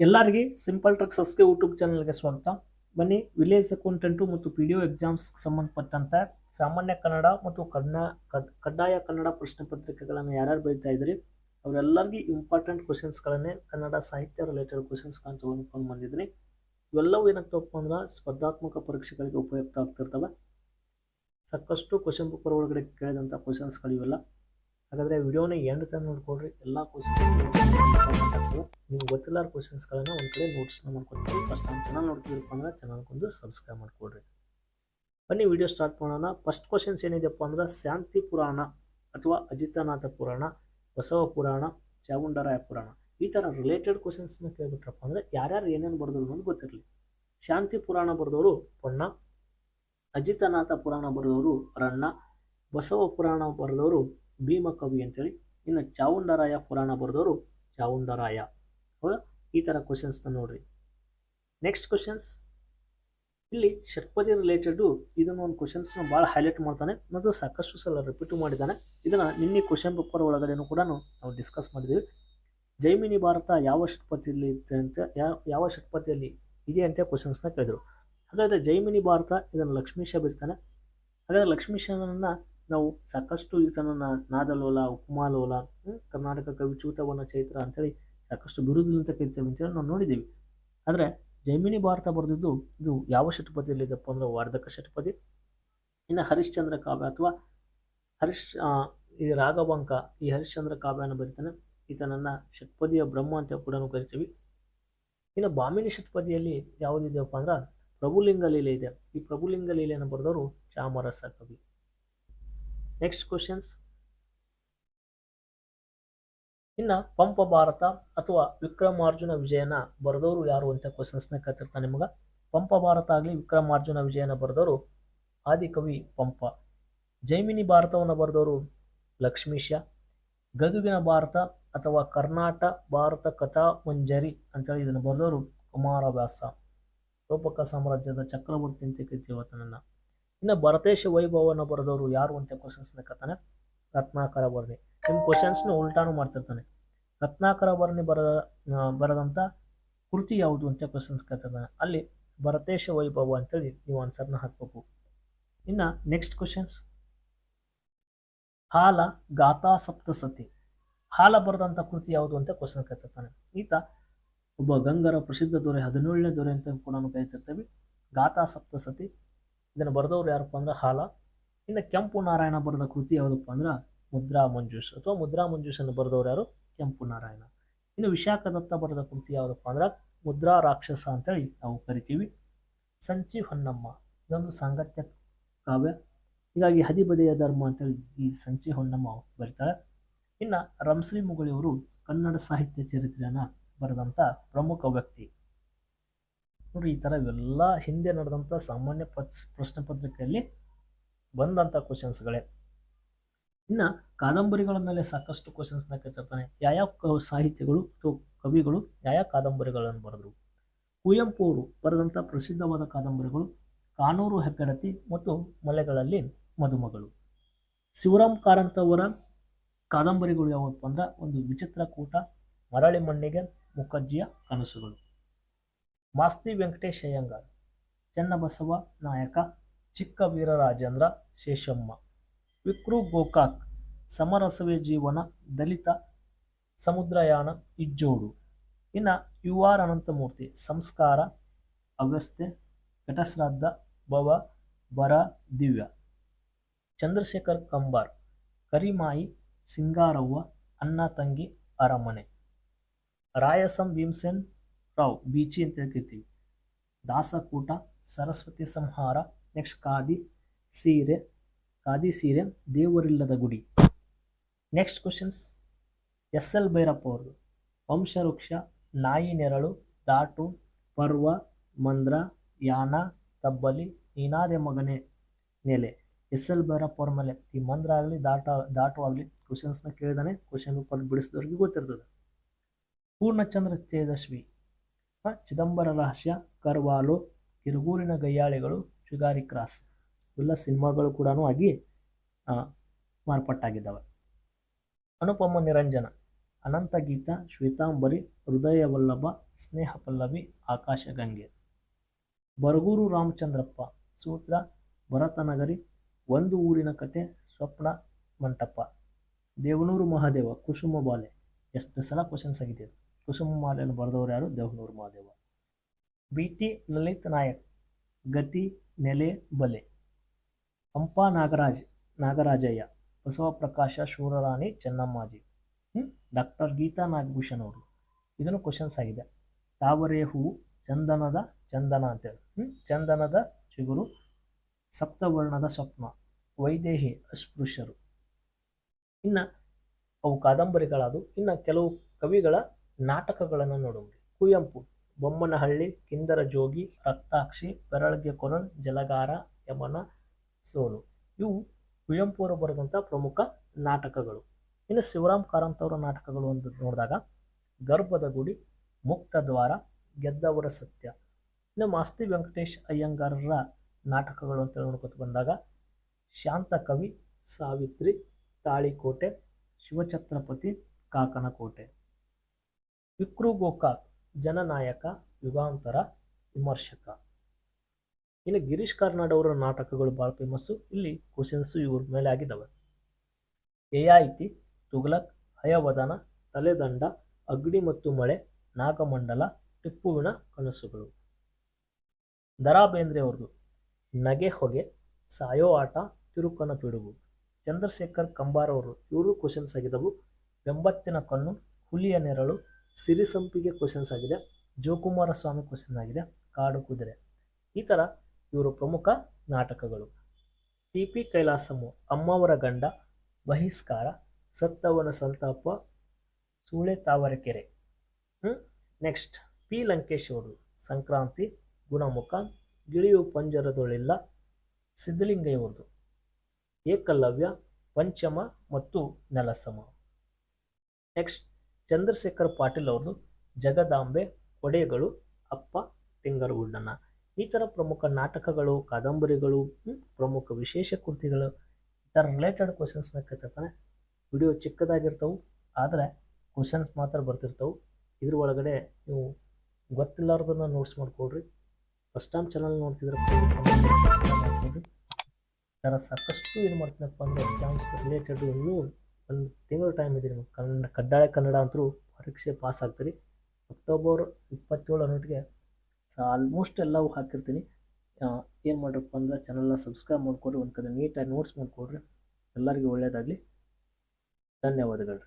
ಎಲ್ಲರಿಗೆ simple ಟ್ರಿಕ್ಸಸ್ಗೆ YouTube ಚಾನಲ್ಗೆ ಸ್ವಾಗತ. ಬನ್ನಿ ವಿಲೇಜ್ ಅಕೌಂಟೆಂಟು ಮತ್ತು ಪಿ ಡಿ ಒ ಎಕ್ಸಾಮ್ಸ್ಗೆ ಸಂಬಂಧಪಟ್ಟಂತೆ ಸಾಮಾನ್ಯ ಕನ್ನಡ ಮತ್ತು ಕನ್ನಡ ಕಡ್- ಕಡ್ಡಾಯ ಕನ್ನಡ ಪ್ರಶ್ನೆ ಪತ್ರಿಕೆಗಳನ್ನು ಯಾರ್ಯಾರು ಬರೀತಾ ಇದ್ರಿ, ಅವರೆಲ್ಲರಿಗೂ ಇಂಪಾರ್ಟೆಂಟ್ ಕ್ವಶನ್ಸ್ಗಳನ್ನೇ ಕನ್ನಡ ಸಾಹಿತ್ಯ ರಿಲೇಟೆಡ್ ಕ್ವಶನ್ಸ್ಗಳನ್ನ ತೊಗೊಂಡ್ಕೊಂಡು ಬಂದಿದ್ದೀನಿ ಇವೆಲ್ಲವೂ ಏನಾಗ್ತವಪ್ಪ ಅಂದ್ರೆ ಸ್ಪರ್ಧಾತ್ಮಕ ಪರೀಕ್ಷೆಗಳಿಗೆ ಉಪಯುಕ್ತ ಆಗ್ತಿರ್ತವೆ. ಸಾಕಷ್ಟು ಕ್ವಶನ್ ಪೇಪರ್ ಒಳಗಡೆ ಕೇಳಿದಂಥ ಕ್ವಶನ್ಸ್ಗಳು ಇವೆಲ್ಲ. ಹಾಗಾದರೆ ವಿಡಿಯೋನ ಎಂಡ್ ತನಕ ನೋಡ್ಕೊಳ್ರಿ. ಎಲ್ಲ ಕ್ವಶನ್ಸ್ ನಿಮ್ಗೆ ಗೊತ್ತಿಲ್ಲ ಕ್ವಶನ್ಸ್ಗಳನ್ನ ಒಂದು ಕಡೆ ನೋಟ್ಸ್ನ ಮಾಡ್ಕೊಳ್ತೀವಿ. ಫಸ್ಟ್ ನಮ್ಮ ಚಾನಲ್ ನೋಡ್ತಿದ್ರಪ್ಪ ಅಂದ್ರೆ ಚಾನಲ್ಗೊಂದು ಸಬ್ಸ್ಕ್ರೈಬ್ ಮಾಡ್ಕೊಳ್ರಿ. ಬನ್ನಿ ವಿಡಿಯೋ ಸ್ಟಾರ್ಟ್ ಮಾಡೋಣ. ಫಸ್ಟ್ ಕ್ವಶನ್ಸ್ ಏನಿದೆಪ್ಪ ಅಂದ್ರೆ ಶಾಂತಿ ಪುರಾಣ ಅಥವಾ ಅಜಿತನಾಥ ಪುರಾಣ, ಬಸವ ಪುರಾಣ ಚಾಮುಂಡರಾಯ ಪುರಾಣ. ಈ ಥರ ರಿಲೇಟೆಡ್ ಕ್ವಶನ್ಸ್ನ ಕೇಳ್ಬಿಟ್ರಪ್ಪ ಅಂದರೆ ಯಾರ್ಯಾರು ಏನೇನು ಬರೆದ್ರು ಅಂತ ಗೊತ್ತಿರಲಿ. ಶಾಂತಿ ಪುರಾಣ ಬರೆದವರು ಪೊಣ್ಣ, ಅಜಿತನಾಥ ಪುರಾಣ ಬರೆದವರು ರಣ್ಣ ಬಸವ ಪುರಾಣ ಬರೆದವರು ಭೀಮಕವಿ ಅಂತೇಳಿ. ಇನ್ನು ಚಾವುಂಡರಾಯ ಪುರಾಣ ಬರೆದವರು ಚಾವುಂಡರಾಯ. ಹೌದಾ? ಈ ಥರ ಕ್ವಶನ್ಸ್ನ ನೋಡ್ರಿ. ನೆಕ್ಸ್ಟ್ ಕ್ವಶನ್ಸ್ ಇಲ್ಲಿ ಷಟ್ಪದಿ ರಿಲೇಟೆಡು ಇದನ್ನು ಒಂದು ಕ್ವಶನ್ಸ್ನ ಭಾಳ ಹೈಲೈಟ್ ಮಾಡ್ತಾನೆ ಮತ್ತು ಸಾಕಷ್ಟು ಸಲ ರಿಪೀಟು ಮಾಡಿದ್ದಾನೆ. ಇದನ್ನು ನಿನ್ನೆ ಕ್ವಶನ್ ಪೇಪರ್ ಒಳಗಡೆನೂ ಕೂಡ ನಾವು ಡಿಸ್ಕಸ್ ಮಾಡಿದ್ದೀವಿ ಜೈಮಿನಿ ಭಾರತ ಯಾವ ಷಟ್ಪತಿಯಲ್ಲಿ ಇದೆ ಅಂತ ಯಾವ ಷಟ್ಪತಿಯಲ್ಲಿ ಇದೆ ಅಂತ ಕ್ವಶನ್ಸ್ನ ಕೇಳಿದರು. ಹಾಗಾದರೆ ಜೈಮಿನಿ ಭಾರತ ಇದನ್ನು ಲಕ್ಷ್ಮೀಶ ಬರೀತಾನೆ ಹಾಗಾದರೆ ಲಕ್ಷ್ಮೀಶನನ್ನು ನಾವು ಸಾಕಷ್ಟು ಈತನನ್ನು ನಾದಲೋಲ ಉಪಮಾಲೋಲ ಕರ್ನಾಟಕ ಕವಿ ಚೂತವನ ಚೈತ್ರ ಅಂತೇಳಿ ಸಾಕಷ್ಟು ಬಿರುದಿನಂತ ಕರಿತೇವೆ ಅಂತೇಳಿ ನಾವು ನೋಡಿದ್ದೀವಿ. ಆದರೆ ಜೈಮಿನಿ ಭಾರತ ಬರೆದಿದ್ದು ಇದು ಯಾವ ಷಟ್ಪದಿಯಲ್ಲಿದೆಪ್ಪ ಅಂದ್ರೆ ವಾರ್ಧಕ ಷಟ್ಪದಿ ಇನ್ನು ಹರಿಶ್ಚಂದ್ರ ಕಾವ್ಯ ಅಥವಾ ಹರಿಶ್ ಈ ರಾಘವಂಕ, ಈ ಹರಿಶ್ಚಂದ್ರ ಕಾವ್ಯನ ಬರಿತಾನೆ. ಈತನನ್ನು ಷಟ್ಪದಿಯ ಬ್ರಹ್ಮ ಅಂತ ಕೂಡ ಕರಿತೀವಿ. ಇನ್ನು ಬಾಮಿನಿ ಷಟ್ಪದಿಯಲ್ಲಿ ಯಾವುದಿದೆಯಪ್ಪ ಅಂದ್ರೆ ಪ್ರಭುಲಿಂಗ ಲೀಲೆ ಇದೆ. ಈ ಪ್ರಭುಲಿಂಗ ಲೀಲೆಯನ್ನು ಬರೆದವರು ಚಾಮರಸ ಕವಿ. ನೆಕ್ಸ್ಟ್ ಕ್ವಶನ್ಸ್ ಇನ್ನ ಪಂಪ ಭಾರತ ಅಥವಾ ವಿಕ್ರಮಾರ್ಜುನ ವಿಜಯನ ಬರೆದವರು ಯಾರು ಅಂತ ಕ್ವಶನ್ಸ್ನ ಕೇಳ್ತಿರ್ತಾನೆ ನಿಮಗೆ. ಪಂಪ ಭಾರತ ಆಗಲಿ ವಿಕ್ರಮಾರ್ಜುನ ವಿಜಯನ ಬರೆದವರು ಆದಿಕವಿ ಪಂಪ. ಜೈಮಿನಿ ಭಾರತವನ್ನು ಬರೆದವರು ಲಕ್ಷ್ಮೀಶ ಗದುಗಿನ ಭಾರತ ಅಥವಾ ಕರ್ನಾಟ ಭಾರತ ಕಥಾ ಮಂಜರಿ ಅಂತೇಳಿ ಇದನ್ನು ಬರೆದವರು ಕುಮಾರವ್ಯಾಸ. ರೂಪಕ ಸಾಮ್ರಾಜ್ಯದ ಚಕ್ರವರ್ತಿ ಅಂತ ಕರಿತೀವಿ ಆತನನ್ನ ಇನ್ನು ಭರತೇಶ ವೈಭವನ ಬರೆದವರು ಯಾರು ಅಂತ ಕ್ವಶನ್ಸ್ನ ಕತ್ತಾನೆ ರತ್ನಾಕರ ವರ್ಣಿ. ನಿಮ್ಮ ಕ್ವಶನ್ಸ್ನ ಉಲ್ಟಾನು ಮಾಡ್ತಿರ್ತಾನೆ. ರತ್ನಾಕರ ವರ್ಣಿ ಬರದ ಬರೆದಂಥ ಕೃತಿ ಯಾವುದು ಅಂತ ಕ್ವಶನ್ಸ್ ಕೇಳ್ತಿರ್ತಾನೆ. ಅಲ್ಲಿ ಭರತೇಶ ವೈಭವ ಅಂತೇಳಿ ನೀವು ಆನ್ಸರ್ನ ಹಾಕಬೇಕು. ಇನ್ನು ನೆಕ್ಸ್ಟ್ ಕ್ವಶನ್ಸ್ ಹಾಲ ಗಾಥಾ ಸಪ್ತಸತಿ. ಹಾಲ ಬರೆದಂಥ ಕೃತಿ ಯಾವುದು ಅಂತ ಕ್ವಶನ್ ಕೇಳ್ತಿರ್ತಾನೆ. ಈತ ಒಬ್ಬ ಗಂಗರ ಪ್ರಸಿದ್ಧ ದೊರೆ, ಹದಿನೇಳನೇ ದೊರೆ ಅಂತ ಕೂಡ ನಾವು ಕರಿತಿರ್ತೀವಿ. ಗಾಥಾ ಸಪ್ತಸತಿ. ಇದನ್ನು ಬರೆದವ್ರು ಯಾರಪ್ಪ ಅಂದ್ರೆ ಹಾಲ. ಇನ್ನು ಕೆಂಪು ನಾರಾಯಣ ಬರೆದ ಕೃತಿ ಯಾವುದಪ್ಪ ಅಂದ್ರೆ ಮುದ್ರಾ ಮಂಜೂಷ್ ಅಥವಾ ಮುದ್ರಾ ಮಂಜೂಷನ್ನು ಬರೆದವ್ರು ಯಾರು? ಕೆಂಪು ನಾರಾಯಣ. ಇನ್ನು ವಿಶಾಖದತ್ತ ಬರೆದ ಕೃತಿ ಯಾವುದಪ್ಪ ಅಂದ್ರೆ ಮುದ್ರಾ ರಾಕ್ಷಸ ಅಂತೇಳಿ ನಾವು ಕರಿತೀವಿ. ಸಂಚಿ ಹೊನ್ನಮ್ಮ. ಇದೊಂದು ಸಾಂಗತ್ಯ ಕಾವ್ಯ. ಹೀಗಾಗಿ ಹದಿಬದೆಯ ಧರ್ಮ ಅಂತೇಳಿ ಈ ಸಂಚಿ ಹೊನ್ನಮ್ಮ ಬರೀತಾಳೆ. ಇನ್ನು ರಂಶ್ರೀ ಮುಗಳಿಯವರು ಕನ್ನಡ ಸಾಹಿತ್ಯ ಚರಿತ್ರೆಯನ್ನು ಬರೆದಂಥ ಪ್ರಮುಖ ವ್ಯಕ್ತಿ. ನೋಡ್ರಿ ಈ ಥರ ಇವೆಲ್ಲ ಹಿಂದೆ ನಡೆದಂಥ ಸಾಮಾನ್ಯ ಪತ್, ಪ್ರಶ್ನೆ ಪತ್ರಿಕೆಯಲ್ಲಿ ಬಂದಂಥ ಕ್ವಶನ್ಸ್ಗಳೇ ಇನ್ನು ಕಾದಂಬರಿಗಳ ಮೇಲೆ ಸಾಕಷ್ಟು ಕ್ವಶನ್ಸ್ನ ಕೇಳ್ತಿರ್ತಾನೆ. ಯಾವ್ಯಾವ ಕ, ಸಾಹಿತ್ಯಗಳು ಅಥವಾ ಕವಿಗಳು ಯಾವ ಕಾದಂಬರಿಗಳನ್ನು ಬರೆದರು? ಕುವೆಂಪು ಅವರು ಬರೆದಂಥ ಪ್ರಸಿದ್ಧವಾದ ಕಾದಂಬರಿಗಳು ಕಾನೂರು ಹೆಗ್ಗಡತಿ ಮತ್ತು ಮಲೆಗಳಲ್ಲಿ ಮದುಮಗಳು. ಶಿವರಾಮ್ ಕಾರಂತ್ ಅವರ ಕಾದಂಬರಿಗಳು ಯಾವಪ್ಪ ಅಂದ್ರೆ ಒಂದು ವಿಚಿತ್ರ ಕೂಟ ಮರಳಿ ಮಣ್ಣಿಗೆ ಮುಖಜ್ಜಿಯ ಕನಸುಗಳು. ಮಾಸ್ತಿ ವೆಂಕಟೇಶ್ ಅಯ್ಯಂಗಾರ್, ಚನ್ನಬಸವ ನಾಯಕ, ಚಿಕ್ಕ ವೀರರಾಜೇಂದ್ರ ಶೇಷಮ್ಮ, ವಿಕ್ರು ಗೋಕಾಕ್, ಸಮರಸವೇ ಜೀವನ, ದಲಿತ, ಸಮುದ್ರಯಾನ ಇಜ್ಜೋಡು. ಇನ್ನು ಯು ಆರ್ ಅನಂತಮೂರ್ತಿ, ಸಂಸ್ಕಾರ ಅಗಸ್ತೆ ಘಟಶ್ರಾದ್ದ ಭವ, ಬರ, ದಿವ್ಯ. ಚಂದ್ರಶೇಖರ್ ಕಂಬಾರ್, ಕರಿಮಾಯಿ, ಸಿಂಗಾರವ್ವ, ಅಣ್ಣ ತಂಗಿ, ಅರಮನೆ. ರಾಯಸಂ ಭೀಮ್ಸೇನ್ ರಾವ್ ಬೀಚಿ ಅಂತ ಕರಿತೀವಿ ದಾಸಕೂಟ, ಸರಸ್ವತಿ ಸಂಹಾರ, ನೆಕ್ಸ್ಟ್ ಖಾದಿ ಸೀರೆ ಖಾದಿ ಸೀರೆ, ದೇವರಿಲ್ಲದ ಗುಡಿ. Next questions S L Bhyrappa ಅವ್ರದು ವಂಶವೃಕ್ಷ, ನಾಯಿ ನೆರಳು, ದಾಟು, ಪರ್ವ, ಮಂದ್ರ, ಯಾನ, ತಬ್ಬಲಿ, ನೀನಾದೆ ಮಗನೇ ನೆಲೆ. ಎಸ್ ಎಲ್ ಭೈರಪ್ಪ ಅವ್ರ ಮೇಲೆ ಈ ಮಂದ್ರ ಆಗಲಿ, ದಾಟ, ದಾಟು ಆಗಲಿ ಕ್ವಶನ್ಸ್ನ ಕೇಳಿದಾನೆ. ಕ್ವಶನ್ ಪೇಪರ್ ಬಿಡಿಸಿದವ್ರಿಗೆ ಗೊತ್ತಿರ್ತದೆ. ಪೂರ್ಣಚಂದ್ರ ತೇಜಸ್ವಿ ಚಿದಂಬರ ರಹಸ್ಯ, ಕರ್ವಾಲು, ಕಿರುಗೂರಿನ ಗಯ್ಯಾಳಿಗಳು ಶುಗಾರಿ ಕ್ರಾಸ್ ಎಲ್ಲ ಸಿನಿಮಾಗಳು ಕೂಡ ಆಗಿ ಮಾರ್ಪಟ್ಟಾಗಿದ್ದಾವೆ. ಅನುಪಮ ನಿರಂಜನ, ಅನಂತ ಗೀತಾ, ಶ್ವೇತಾಂಬರಿ ಹೃದಯ ವಲ್ಲಭ ಸ್ನೇಹ ಪಲ್ಲವಿ ಆಕಾಶ ಗಂಗೆ ಬರಗೂರು ರಾಮಚಂದ್ರಪ್ಪ, ಸೂತ್ರ, ಭರತನಗರಿ, ಒಂದು ಊರಿನ ಕತೆ, ಸ್ವಪ್ನ ಮಂಟಪ. ದೇವನೂರು ಮಹಾದೇವ, ಕುಸುಮ ಬಾಲೆ. ಎಷ್ಟು ಸಲ ಕ್ವಶನ್ಸ್ ಆಗಿದೆ ಇದು. ಕುಸುಮ ಮಾಲೆಯನ್ನು ಬರೆದವರು ಯಾರು? ದೇವನೂರು ಮಹಾದೇವ. ಬಿ ಟಿ ಲಲಿತ್ ನಾಯಕ್, ಗತಿ ನೆಲೆ ಬಲೆ, ಹಂಪ ನಾಗರಾಜ್, ನಾಗರಾಜಯ್ಯ ಬಸವ ಪ್ರಕಾಶ ಶೂರರಾಣಿ, ಚೆನ್ನಮ್ಮಾಜಿ ಡಾಕ್ಟರ್ ಗೀತಾ ನಾಗಭೂಷಣ್ ಅವರು. ಇದನ್ನು ಕ್ವಶನ್ಸ್ ಆಗಿದೆ. ತಾವರೆ ಹೂವು ಚಂದನದ ಚಂದನ ಅಂತೇಳಿ. ಹ್ಞೂ ಚಂದನದ ಚಿಗುರು, ಸಪ್ತವರ್ಣದ ಸ್ವಪ್ನ, ವೈದೇಹಿ ಅಸ್ಪೃಶ್ಯರು. ಇನ್ನು ಅವು ಕಾದಂಬರಿಗಳಾದವು. ಇನ್ನು ಕೆಲವು ಕವಿಗಳ ನಾಟಕಗಳನ್ನು ನೋಡುವುದು. ಕುವೆಂಪು, ಬೊಮ್ಮನಹಳ್ಳಿ ಕಿಂದರ ಜೋಗಿ ರಕ್ತಾಕ್ಷಿ, ಬೆರಳಿಗೆ ಕೊರನ್, ಜಲಗಾರ, ಯಮನ, ಸೋಲು. ಇವು ಕುವೆಂಪು ಅವರು ಬರೆದಂಥ ಪ್ರಮುಖ ನಾಟಕಗಳು. ಇನ್ನು ಶಿವರಾಮ್ ಕಾರಂತ್ ಅವರ ನಾಟಕಗಳು ಅಂತ ನೋಡಿದಾಗ, ಗರ್ಭದ ಗುಡಿ, ಮುಕ್ತ ದ್ವಾರ, ಗೆದ್ದವರ ಸತ್ಯ. ಇನ್ನು ಮಾಸ್ತಿ ವೆಂಕಟೇಶ್ ಅಯ್ಯಂಗಾರರ ನಾಟಕಗಳು ಅಂತ ನೋಡ್ಕೊತ ಬಂದಾಗ, ಶಾಂತ ಕವಿ, ಸಾವಿತ್ರಿ, ತಾಳಿಕೋಟೆ, ಶಿವಛತ್ರಪತಿ, ಕಾಕನಕೋಟೆ. ವಿಕ್ರು ಗೋಕಾಕ್ ಜನನಾಯಕ, ಯುಗಾಂತರ ವಿಮರ್ಶಕ. ಇನ್ನು ಗಿರೀಶ್ ಕಾರ್ನಾಡ್ ಅವರ ನಾಟಕಗಳು ಭಾಳ ಫೇಮಸ್ಸು ಇಲ್ಲಿ ಕ್ವಶನ್ಸು ಇವ್ರ ಮೇಲೆ ಆಗಿದ್ದಾವೆ ಏಯಾಯಿತಿ ತುಘಲಕ್, ಹಯವದನ, ತಲೆದಂಡ, ಅಗ್ನಿ ಮತ್ತು ಮಳೆ, ನಾಗಮಂಡಲ, ಟಿಪ್ಪುವಿನ ಕನಸುಗಳು. ದರಾ ಬೇಂದ್ರೆ ಅವ್ರದು ನಗೆ ಹೊಗೆ, ಸಾಯೋ ಆಟ, ತಿರುಕನ ಪಿಡುಗು. ಚಂದ್ರಶೇಖರ್ ಕಂಬಾರ್ ಅವರು ಇವರು ಕ್ವಶನ್ಸ್ ಆಗಿದ್ದವು ಬೆಂಬತ್ತಿನ ಕಣ್ಣು, ಹುಲಿಯ ನೆರಳು ಸಿರಿಸಂಪಿಗೆ ಕ್ವಶನ್ಸ್ ಆಗಿದೆ ಜೋಕುಮಾರ ಸ್ವಾಮಿ ಕ್ವಶನ್ ಆಗಿದೆ, ಕಾಡು ಕುದುರೆ. ಈ ಥರ ಇವರು ಪ್ರಮುಖ ನಾಟಕಗಳು. ಟಿ ಪಿ ಕೈಲಾಸಮು, ಅಮ್ಮವರ ಗಂಡ, ಬಹಿಷ್ಕಾರ, ಸತ್ತವನ ಸಂತಾಪ, ಸೂಳೆ ತಾವರೆಕೆರೆ. Next P. ಲಂಕೇಶ್ ಅವರು, ಸಂಕ್ರಾಂತಿ, ಗುಣಮುಖ, ಗಿಳಿಯು ಪಂಜರದೊಳಿಲ್ಲ ಸಿದ್ಧಲಿಂಗಯ್ಯವ್ರದ್ದು ಏಕಲವ್ಯ, ಪಂಚಮ ಮತ್ತು ನೆಲಸಮ. ನೆಕ್ಸ್ಟ್ ಚಂದ್ರಶೇಖರ್ ಪಾಟೀಲ್ ಅವ್ರದ್ದು ಜಗದಾಂಬೆ, ಒಡೆಗಳು, ಅಪ್ಪ ಟಿಂಗರಗುಡ್ಡನ ಈ ಥರ ಪ್ರಮುಖ ನಾಟಕಗಳು, ಕಾದಂಬರಿಗಳು ಪ್ರಮುಖ ವಿಶೇಷ ಕೃತಿಗಳು ಈ ಥರ ರಿಲೇಟೆಡ್ ಕ್ವಶನ್ಸ್ನ ಕೇಳ್ತಿರ್ತಾನೆ. ವಿಡಿಯೋ ಚಿಕ್ಕದಾಗಿರ್ತವೆ, ಆದರೆ ಕ್ವಶನ್ಸ್ ಮಾತ್ರ ಬರ್ತಿರ್ತವೆ. ಇದ್ರ ಒಳಗಡೆ ನೀವು ಗೊತ್ತಿಲ್ಲಾರ್ದನ್ನ ನೋಟ್ಸ್ ಮಾಡ್ಕೊಡ್ರಿ ಫಸ್ಟ್ ಟೈಮ್ ಚಾನಲ್ ನೋಡ್ತಿದ್ರೆ ಈ ಥರ ಸಾಕಷ್ಟು ಏನು ಮಾಡ್ತೀನಪ್ಪ ಅಂದರೆ ಎಕ್ಸಾಮ್ಸ್ ರಿಲೇಟೆಡ್ ಇನ್ನೂ ಒಂದು ತಿಂಗಳ ಟೈಮ್ ಇದೆ ನಿಮಗೆ. ಕನ್ನಡ, ಕಡ್ಡಾಯ ಕನ್ನಡ ಅಂತೂ ಪರೀಕ್ಷೆ ಪಾಸ್ ಆಗ್ತೀರಿ. ಅಕ್ಟೋಬರ್ ಇಪ್ಪತ್ತೇಳು ಅನ್ನೋಟಿಗೆ ಸೊ ಆಲ್ಮೋಸ್ಟ್ ಎಲ್ಲವೂ ಹಾಕಿರ್ತೀನಿ. ಏನು ಮಾಡ್ರಪ್ಪ ಅಂದ್ರೆ ಚಾನಲ್ನ ಸಬ್ಸ್ಕ್ರೈಬ್ ಮಾಡಿಕೊಡ್ರಿ. ಒಂದು ಕಡೆ ನೀಟಾಗಿ ನೋಟ್ಸ್ ಮಾಡಿಕೊಡ್ರಿ. ಎಲ್ಲರಿಗೂ ಒಳ್ಳೆಯದಾಗಲಿ ಧನ್ಯವಾದಗಳು.